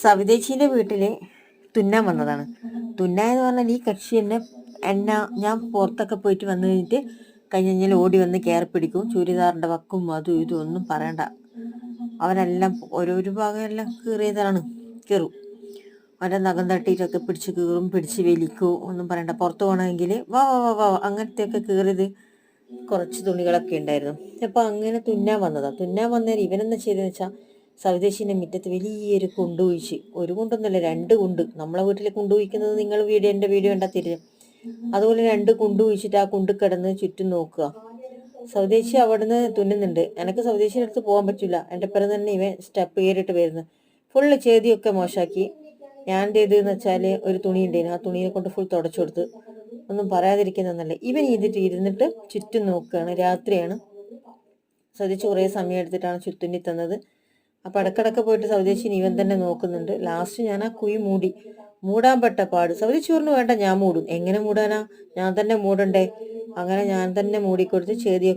സവിതേച്ചീന്റെ വീട്ടിൽ തുന്നാൻ വന്നതാണ്. തുന്നാൻ എന്ന് പറഞ്ഞാൽ ഈ കക്ഷി എന്നെ എന്നെ ഞാൻ പുറത്തൊക്കെ പോയിട്ട് വന്നു കഴിഞ്ഞിട്ട് കഴിഞ്ഞ് കഴിഞ്ഞാൽ ഓടി വന്ന് കയറി പിടിക്കും. ചുരിദാറിന്റെ വക്കും അതും ഇതും ഒന്നും പറയണ്ട. അവനെല്ലാം ഭാഗം ഭാഗമെല്ലാം കീറിയതാണ്. കീറും. അവന്റെ നഖം തട്ടിയിട്ടൊക്കെ പിടിച്ച് കീറും പിടിച്ച് വലിക്കും ഒന്നും പറയണ്ട. പുറത്ത് പോകണമെങ്കിൽ വാ വാ വാ വാ അങ്ങനത്തെയൊക്കെ കീറിയത് കുറച്ച് തുണികളൊക്കെ ഉണ്ടായിരുന്നു. അപ്പോൾ അങ്ങനെ തുന്നാൻ വന്നതാണ്. തുന്നാൻ വന്നേരം ഇവനെന്താ ചെയ്തതെന്ന് വെച്ചാൽ സവിദേശിന്റെ മുറ്റത്ത് വലിയൊരു കുണ്ട് കുഴിച്ച്. ഒരു കുണ്ടൊന്നുമല്ല രണ്ട് കുണ്ട്. നമ്മളെ വീട്ടിൽ കുണ്ട് കുഴിക്കുന്നത് നിങ്ങൾ വീഡിയോ എന്റെ വീഡിയോ കണ്ടാൽ അതുപോലെ രണ്ട് കുണ്ട് കുഴിച്ചിട്ട് ആ കുണ്ട് കിടന്ന് ചുറ്റും നോക്കുക. സൗദേശി അവിടുന്ന് തുന്നുന്നുണ്ട്. എനിക്ക് സൗദേശിന്റെ അടുത്ത് പോകാൻ പറ്റില്ല എന്റെ പേര് തന്നെ ഇവൻ സ്റ്റെപ്പ് കയറിയിട്ട് വരുന്നു. ഫുള്ള് ചേതിയൊക്കെ മോശാക്കി. ഞാൻ ചെയ്തതെന്ന് വെച്ചാൽ ഒരു തുണി ഉണ്ടായിരുന്നു. ആ തുണിയെ കൊണ്ട് ഫുൾ തുടച്ചു കൊടുത്ത്. ഒന്നും പറയാതിരിക്കുന്നതല്ല ഇവൻ ചെയ്തിട്ട് ഇരുന്നിട്ട് ചുറ്റും നോക്കുകയാണ്. രാത്രിയാണ്. സൗദേശി കുറേ സമയം എടുത്തിട്ടാണ് ചുറ്റുണ്ടി തന്നത്. അപ്പം ഇടക്കിടക്ക് പോയിട്ട് സൗദേശിന് ഇവൻ തന്നെ നോക്കുന്നുണ്ട്. ലാസ്റ്റ് ഞാൻ ആ കുഴി മൂടി. മൂടാൻ പെട്ട പാട്. സൗദേശി പറഞ്ഞു വേണ്ട ഞാൻ മൂടും. എങ്ങനെ മൂടാനാ? ഞാൻ തന്നെ മൂടണ്ടേ? അങ്ങനെ ഞാൻ തന്നെ മൂടിക്കൊടുത്ത് ചേതിയൊക്കെ